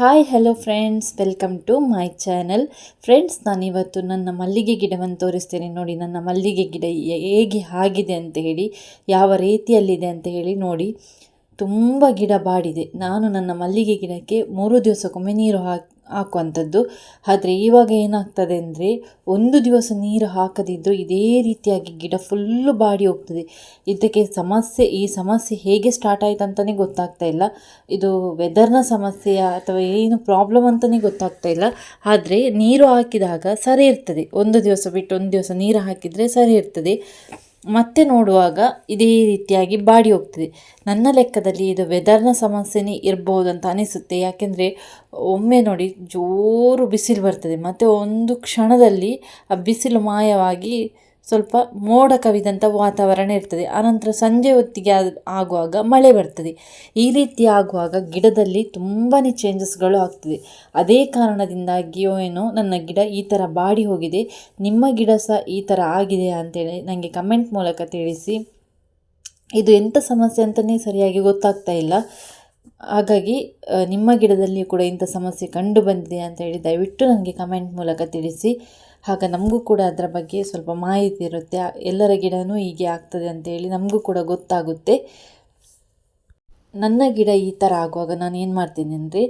Hi hello friends welcome to my channel friends ನಾನಿವತ್ತು ನನ್ನ ಮಲ್ಲಿಗೆ ಗಿಡವನ್ನು ತೋರಿಸ್ತೇನೆ. ನೋಡಿ, ನನ್ನ ಮಲ್ಲಿಗೆ ಗಿಡ ಹೇಗೆ ಆಗಿದೆ ಅಂತ ಹೇಳಿ, ಯಾವ ರೀತಿಯಲ್ಲಿದೆ ಅಂತ ಹೇಳಿ ನೋಡಿ. ತುಂಬ ಗಿಡ ಬಾಡಿದೆ. ನಾನು ನನ್ನ ಮಲ್ಲಿಗೆ ಗಿಡಕ್ಕೆ ಮೂರು ದಿವಸಕ್ಕೊಮ್ಮೆ ನೀರು ಹಾಕಿ ಹಾಕುವಂಥದ್ದು. ಆದರೆ ಇವಾಗ ಏನಾಗ್ತದೆ ಅಂದರೆ ಒಂದು ದಿವಸ ನೀರು ಹಾಕದಿದ್ದರೂ ಇದೇ ರೀತಿಯಾಗಿ ಗಿಡ ಫುಲ್ಲು ಬಾಡಿ ಹೋಗ್ತದೆ. ಇದಕ್ಕೆ ಸಮಸ್ಯೆ, ಈ ಸಮಸ್ಯೆ ಹೇಗೆ ಸ್ಟಾರ್ಟ್ ಆಯಿತು ಅಂತಲೇ ಗೊತ್ತಾಗ್ತಾ ಇಲ್ಲ. ಇದು ವೆದರ್ನ ಸಮಸ್ಯೆಯ ಅಥವಾ ಏನು ಪ್ರಾಬ್ಲಮ್ ಅಂತಲೇ ಗೊತ್ತಾಗ್ತಾ ಇಲ್ಲ. ಆದರೆ ನೀರು ಹಾಕಿದಾಗ ಸರಿ ಇರ್ತದೆ. ಒಂದು ದಿವಸ ಬಿಟ್ಟು ಒಂದು ದಿವಸ ನೀರು ಹಾಕಿದರೆ ಸರಿ ಇರ್ತದೆ. ಮತ್ತೆ ನೋಡುವಾಗ ಇದೇ ರೀತಿಯಾಗಿ ಬಾಡಿ ಹೋಗ್ತದೆ. ನನ್ನ ಲೆಕ್ಕದಲ್ಲಿ ಇದು ವೆದರ್ನ ಸಮಸ್ಯೆನೇ ಇರ್ಬೋದು ಅಂತ ಅನಿಸುತ್ತೆ. ಯಾಕೆಂದರೆ ಒಮ್ಮೆ ನೋಡಿ ಜೋರು ಬಿಸಿಲು ಬರ್ತದೆ. ಮತ್ತು ಒಂದು ಕ್ಷಣದಲ್ಲಿ ಆ ಬಿಸಿಲು ಮಾಯವಾಗಿ ಸ್ವಲ್ಪ ಮೋಡ ಕವಿದಂಥ ವಾತಾವರಣ ಇರ್ತದೆ. ಆನಂತರ ಸಂಜೆ ಹೊತ್ತಿಗೆ ಆಗುವಾಗ ಮಳೆ ಬರ್ತದೆ. ಈ ರೀತಿ ಆಗುವಾಗ ಗಿಡದಲ್ಲಿ ತುಂಬಾ ಚೇಂಜಸ್ಗಳು ಆಗ್ತದೆ. ಅದೇ ಕಾರಣದಿಂದಾಗಿಯೋ ಏನೋ ನನ್ನ ಗಿಡ ಈ ಥರ ಬಾಡಿ ಹೋಗಿದೆ. ನಿಮ್ಮ ಗಿಡ ಸಹ ಈ ಥರ ಆಗಿದೆ ಅಂತೇಳಿ ನನಗೆ ಕಮೆಂಟ್ ಮೂಲಕ ತಿಳಿಸಿ. ಇದು ಎಂಥ ಸಮಸ್ಯೆ ಅಂತಲೇ ಸರಿಯಾಗಿ ಗೊತ್ತಾಗ್ತಾ ಇಲ್ಲ. ಹಾಗಾಗಿ ನಿಮ್ಮ ಗಿಡದಲ್ಲಿ ಕೂಡ ಇಂಥ ಸಮಸ್ಯೆ ಕಂಡು ಬಂದಿದೆ ಅಂತ ಹೇಳಿ ದಯವಿಟ್ಟು ನನಗೆ ಕಮೆಂಟ್ ಮೂಲಕ ತಿಳಿಸಿ. ಆಗ ನಮಗೂ ಕೂಡ ಅದರ ಬಗ್ಗೆ ಸ್ವಲ್ಪ ಮಾಹಿತಿ ಇರುತ್ತೆ. ಎಲ್ಲರ ಗಿಡವೂ ಹೀಗೆ ಆಗ್ತದೆ ಅಂತೇಳಿ ನಮಗೂ ಕೂಡ ಗೊತ್ತಾಗುತ್ತೆ. ನನ್ನ ಗಿಡ ಈ ಥರ ಆಗುವಾಗ ನಾನು ಏನು ಮಾಡ್ತೀನಿ ಅಂದರೆ,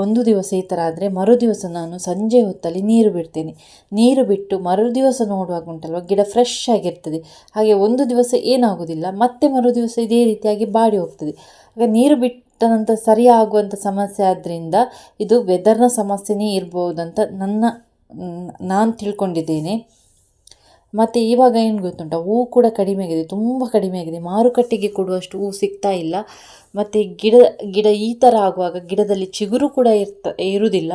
ಒಂದು ದಿವಸ ಈ ಥರ ಆದರೆ ಮರು ದಿವಸ ನಾನು ಸಂಜೆ ಹೊತ್ತಲ್ಲಿ ನೀರು ಬಿಡ್ತೀನಿ. ನೀರು ಬಿಟ್ಟು ಮರು ದಿವಸ ನೋಡುವಾಗ ಉಂಟಲ್ವ, ಗಿಡ ಫ್ರೆಶ್ ಆಗಿರ್ತದೆ. ಹಾಗೆ ಒಂದು ದಿವಸ ಏನಾಗೋದಿಲ್ಲ, ಮತ್ತೆ ಮರು ದಿವಸ ಇದೇ ರೀತಿಯಾಗಿ ಬಾಡಿ ಹೋಗ್ತದೆ. ಆಗ ನೀರು ಬಿಟ್ಟ ನಂತರ ಸರಿಯಾಗುವಂಥ ಸಮಸ್ಯೆ ಆದ್ದರಿಂದ ಇದು ವೆದರ್ನ ಸಮಸ್ಯೆನೇ ಇರ್ಬೋದಂತ ನನ್ನ ನಾನು ತಿಳ್ಕೊಂಡಿದ್ದೇನೆ. ಮತ್ತು ಇವಾಗ ಏನು ಗೊತ್ತುಂಟ? ಹೂ ಕೂಡ ಕಡಿಮೆ ಆಗಿದೆ ತುಂಬ ಕಡಿಮೆ ಆಗಿದೆ ಮಾರುಕಟ್ಟೆಗೆ ಕೊಡುವಷ್ಟು ಹೂ ಸಿಗ್ತಾ ಇಲ್ಲ. ಮತ್ತು ಗಿಡ ಗಿಡ ಈ ಥರ ಆಗುವಾಗ ಗಿಡದಲ್ಲಿ ಚಿಗುರು ಕೂಡ ಇರ್ತ ಇರುವುದಿಲ್ಲ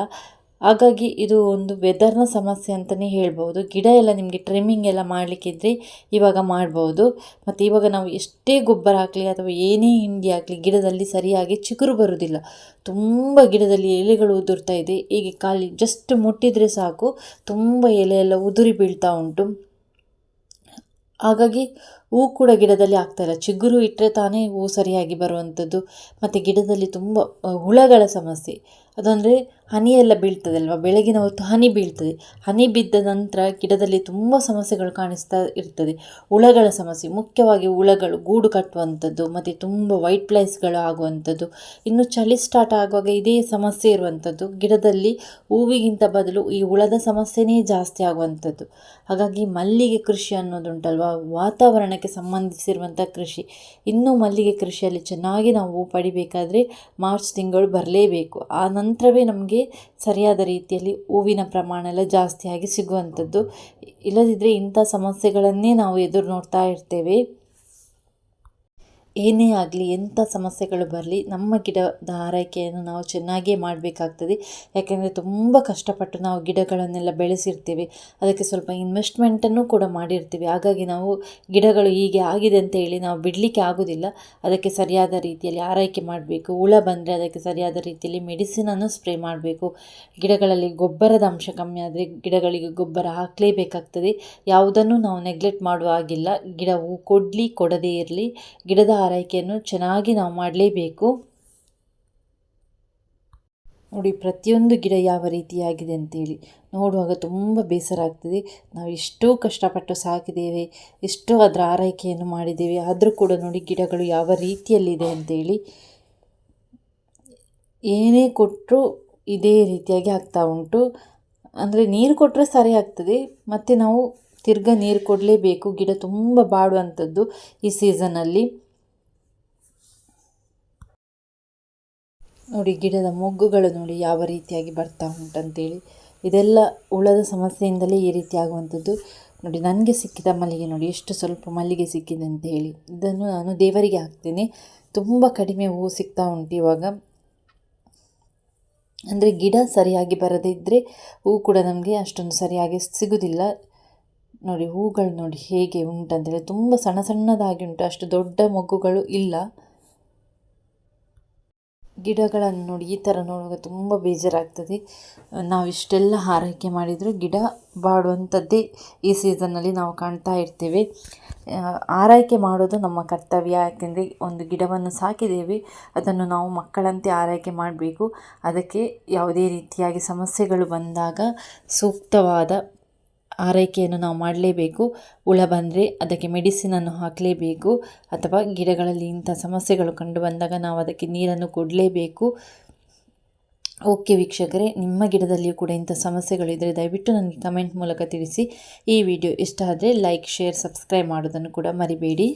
ಹಾಗಾಗಿ ಇದು ಒಂದು ವೆದರ್ನ ಸಮಸ್ಯೆ ಅಂತಲೇ ಹೇಳ್ಬೋದು ಗಿಡ ಎಲ್ಲ ನಿಮಗೆ ಟ್ರಿಮ್ಮಿಂಗ್ ಎಲ್ಲ ಮಾಡಲಿಕ್ಕಿದ್ರೆ ಇವಾಗ ಮಾಡ್ಬೋದು ಮತ್ತು ಇವಾಗ ನಾವು ಎಷ್ಟೇ ಗೊಬ್ಬರ ಹಾಕಲಿ ಅಥವಾ ಏನೇ ಹಿಂಡಿ ಹಾಕಲಿ ಗಿಡದಲ್ಲಿ ಸರಿಯಾಗಿ ಚಿಗುರು ಬರುವುದಿಲ್ಲ ತುಂಬ ಗಿಡದಲ್ಲಿ ಎಲೆಗಳು ಉದುರ್ತಾ ಇದೆ. ಹೀಗೆ ಖಾಲಿ ಜಸ್ಟ್ ಮುಟ್ಟಿದರೆ ಸಾಕು. ತುಂಬ ಎಲೆ ಎಲ್ಲ ಉದುರಿ ಬೀಳ್ತಾ ಉಂಟು. ಹಾಗಾಗಿ ಹೂ ಕೂಡ ಗಿಡದಲ್ಲಿ ಆಗ್ತಾಯಿಲ್ಲ ಚಿಗುರು ಇಟ್ಟರೆ ತಾನೇ ಹೂ ಸರಿಯಾಗಿ ಬರುವಂಥದ್ದು ಮತ್ತು ಗಿಡದಲ್ಲಿ ತುಂಬ ಹುಳಗಳ ಸಮಸ್ಯೆ. ಅದಂದರೆ ಎಲ್ಲ ಬೀಳ್ತದಲ್ವ? ಬೆಳಗಿನ ಹೊತ್ತು ಹನಿ ಬೀಳ್ತದೆ. ಹನಿ ಬಿದ್ದ ನಂತರ ಗಿಡದಲ್ಲಿ ತುಂಬ ಸಮಸ್ಯೆಗಳು ಕಾಣಿಸ್ತಾ ಇರ್ತದೆ. ಹುಳಗಳ ಸಮಸ್ಯೆ, ಮುಖ್ಯವಾಗಿ ಹುಳಗಳು, ಗೂಡು ಕಟ್ಟುವಂಥದ್ದು, ಮತ್ತು ತುಂಬ ವೈಟ್ ಪ್ಲೇಸ್ಗಳು ಆಗುವಂಥದ್ದು, ಇನ್ನು ಚಳಿ ಸ್ಟಾರ್ಟ್ ಆಗುವಾಗ ಇದೇ ಸಮಸ್ಯೆ ಇರುವಂಥದ್ದು, ಗಿಡದಲ್ಲಿ ಹೂವಿಗಿಂತ ಬದಲು ಈ ಹುಳದ ಸಮಸ್ಯೆನೇ ಜಾಸ್ತಿ ಆಗುವಂಥದ್ದು. ಹಾಗಾಗಿ ಮಲ್ಲಿಗೆ ಕೃಷಿ ಅನ್ನೋದುಂಟಲ್ವ? ವಾತಾವರಣಕ್ಕೆ ಸಂಬಂಧಿಸಿರುವಂಥ ಕೃಷಿ. ಇನ್ನೂ ಮಲ್ಲಿಗೆ ಕೃಷಿಯಲ್ಲಿ ಚೆನ್ನಾಗಿ ನಾವು ಪಡಿಬೇಕಾದರೆ ಪಡಿಬೇಕಾದ್ರೆ ಮಾರ್ಚ್ ತಿಂಗಳು ಬರಲೇಬೇಕು. ಆ ನಂತರವೇ ನಮಗೆ ಸರಿಯಾದ ರೀತಿಯಲ್ಲಿ ಹೂವಿನ ಪ್ರಮಾಣ ಎಲ್ಲ ಜಾಸ್ತಿಯಾಗಿ ಸಿಗುವಂಥದ್ದು. ಇಲ್ಲದಿದ್ದರೆ ಇಂಥ ಸಮಸ್ಯೆಗಳನ್ನೇ ನಾವು ಎದುರು ನೋಡ್ತಾ ಇರ್ತೇವೆ. ಏನೇ ಆಗಲಿ, ಎಂಥ ಸಮಸ್ಯೆಗಳು ಬರಲಿ, ನಮ್ಮ ಗಿಡದ ಆರೈಕೆಯನ್ನು ನಾವು ಚೆನ್ನಾಗಿಯೇ ಮಾಡಬೇಕಾಗ್ತದೆ. ಯಾಕೆಂದರೆ ತುಂಬ ಕಷ್ಟಪಟ್ಟು ನಾವು ಗಿಡಗಳನ್ನೆಲ್ಲ ಬೆಳೆಸಿರ್ತೀವಿ. ಅದಕ್ಕೆ ಸ್ವಲ್ಪ ಇನ್ವೆಸ್ಟ್ಮೆಂಟನ್ನು ಕೂಡ ಮಾಡಿರ್ತೀವಿ. ಹಾಗಾಗಿ ನಾವು ಗಿಡಗಳು ಹೀಗೆ ಆಗಿದೆ ಅಂತ ಹೇಳಿ ನಾವು ಬಿಡಲಿಕ್ಕೆ ಆಗೋದಿಲ್ಲ. ಅದಕ್ಕೆ ಸರಿಯಾದ ರೀತಿಯಲ್ಲಿ ಆರೈಕೆ ಮಾಡಬೇಕು. ಹುಳ ಬಂದರೆ ಅದಕ್ಕೆ ಸರಿಯಾದ ರೀತಿಯಲ್ಲಿ ಮೆಡಿಸಿನನ್ನು ಸ್ಪ್ರೇ ಮಾಡಬೇಕು. ಗಿಡಗಳಲ್ಲಿ ಗೊಬ್ಬರದ ಅಂಶ ಕಮ್ಮಿ ಆದರೆ ಗಿಡಗಳಿಗೆ ಗೊಬ್ಬರ ಹಾಕಲೇಬೇಕಾಗ್ತದೆ. ಯಾವುದನ್ನು ನಾವು ನೆಗ್ಲೆಕ್ಟ್ ಮಾಡುವ ಹಾಗಿಲ್ಲ. ಗಿಡ ಹೂ ಕೊಡಲಿ, ಕೊಡದೇ ಇರಲಿ. ಗಿಡದ ಆರೈಕೆಯನ್ನು ಚೆನ್ನಾಗಿ ನಾವು ಮಾಡಲೇಬೇಕು. ನೋಡಿ, ಪ್ರತಿಯೊಂದು ಗಿಡ ಯಾವ ರೀತಿಯಾಗಿದೆ ಅಂತೇಳಿ ನೋಡುವಾಗ ತುಂಬ ಬೇಸರ ಆಗ್ತದೆ. ನಾವು ಎಷ್ಟೋ ಕಷ್ಟಪಟ್ಟು ಸಾಕಿದ್ದೇವೆ, ಎಷ್ಟೋ ಅದರ ಆರೈಕೆಯನ್ನು ಮಾಡಿದ್ದೇವೆ, ಆದರೂ ಕೂಡ ನೋಡಿ ಗಿಡಗಳು ಯಾವ ರೀತಿಯಲ್ಲಿದೆ ಅಂತೇಳಿ ಏನೇ ಕೊಟ್ಟರೂ ಇದೇ ರೀತಿಯಾಗಿ ಆಗ್ತಾ ಉಂಟು. ಅಂದರೆ ನೀರು ಕೊಟ್ಟರೆ ಸರಿ ಆಗ್ತದೆ, ಮತ್ತು ನಾವು ತಿರ್ಗಾ ನೀರು ಕೊಡಲೇಬೇಕು. ಗಿಡ ತುಂಬ ಬಾಡುವಂಥದ್ದು ಈ ಸೀಸನಲ್ಲಿ. ನೋಡಿ ಗಿಡದ ಮೊಗ್ಗುಗಳು ನೋಡಿ ಯಾವ ರೀತಿಯಾಗಿ ಬರ್ತಾ ಉಂಟಂತೇಳಿ. ಇದೆಲ್ಲ ಹುಳದ ಸಮಸ್ಯೆಯಿಂದಲೇ ಈ ರೀತಿ ಆಗುವಂಥದ್ದು. ನೋಡಿ ನನಗೆ ಸಿಕ್ಕಿದ ಮಲ್ಲಿಗೆ ನೋಡಿ, ಎಷ್ಟು ಸ್ವಲ್ಪ ಮಲ್ಲಿಗೆ ಸಿಕ್ಕಿದೆ ಅಂತ ಹೇಳಿ. ಇದನ್ನು ನಾನು ದೇವರಿಗೆ ಹಾಕ್ತೇನೆ. ತುಂಬ ಕಡಿಮೆ ಹೂವು ಸಿಗ್ತಾ ಉಂಟು ಇವಾಗ. ಅಂದರೆ ಗಿಡ ಸರಿಯಾಗಿ ಬರದೇ ಇದ್ದರೆ ಹೂ ಕೂಡ ನಮಗೆ ಅಷ್ಟೊಂದು ಸರಿಯಾಗಿ ಸಿಗುವುದಿಲ್ಲ ನೋಡಿ ಹೂಗಳು ನೋಡಿ ಹೇಗೆ ಉಂಟಂತೇಳಿ. ತುಂಬ ಸಣ್ಣ ಸಣ್ಣದಾಗಿ ಉಂಟು. ಅಷ್ಟು ದೊಡ್ಡ ಮೊಗ್ಗುಗಳು ಇಲ್ಲ. ಗಿಡಗಳನ್ನು ನೋಡಿ, ಈ ಥರ ನೋಡುವಾಗ ತುಂಬ ಬೇಜಾರಾಗ್ತದೆ. ನಾವು ಇಷ್ಟೆಲ್ಲ ಆರೈಕೆ ಮಾಡಿದರೂ ಗಿಡ ಬಾಡುವಂಥದ್ದೇ ಈ ಸೀಸನ್ನಲ್ಲಿ ನಾವು ಕಾಣ್ತಾ ಇರ್ತೇವೆ. ಆರೈಕೆ ಮಾಡೋದು ನಮ್ಮ ಕರ್ತವ್ಯ, ಯಾಕೆಂದರೆ ಒಂದು ಗಿಡವನ್ನು ಸಾಕಿದ್ದೇವೆ, ಅದನ್ನು ನಾವು ಮಕ್ಕಳಂತೆ ಆರೈಕೆ ಮಾಡಬೇಕು. ಅದಕ್ಕೆ ಯಾವುದೇ ರೀತಿಯಾಗಿ ಸಮಸ್ಯೆಗಳು ಬಂದಾಗ ಸೂಕ್ತವಾದ ಆರೈಕೆಯನ್ನು ನಾವು ಮಾಡಲೇಬೇಕು. ಹುಳ ಬಂದರೆ ಅದಕ್ಕೆ ಮೆಡಿಸಿನನ್ನು ಹಾಕಲೇಬೇಕು. ಅಥವಾ ಗಿಡಗಳಲ್ಲಿ ಇಂಥ ಸಮಸ್ಯೆಗಳು ಕಂಡು ಬಂದಾಗ ನಾವು ಅದಕ್ಕೆ ನೀರನ್ನು ಕೊಡಲೇಬೇಕು. ಓಕೆ ವೀಕ್ಷಕರೇ, ನಿಮ್ಮ ಗಿಡದಲ್ಲಿಯೂ ಕೂಡ ಇಂಥ ಸಮಸ್ಯೆಗಳಿದ್ದರೆ ದಯವಿಟ್ಟು ನನಗೆ ಕಮೆಂಟ್ ಮೂಲಕ ತಿಳಿಸಿ. ಈ ವಿಡಿಯೋ ಇಷ್ಟ ಆದರೆ ಲೈಕ್, ಶೇರ್, ಸಬ್ಸ್ಕ್ರೈಬ್ ಮಾಡೋದನ್ನು ಕೂಡ ಮರಿಬೇಡಿ.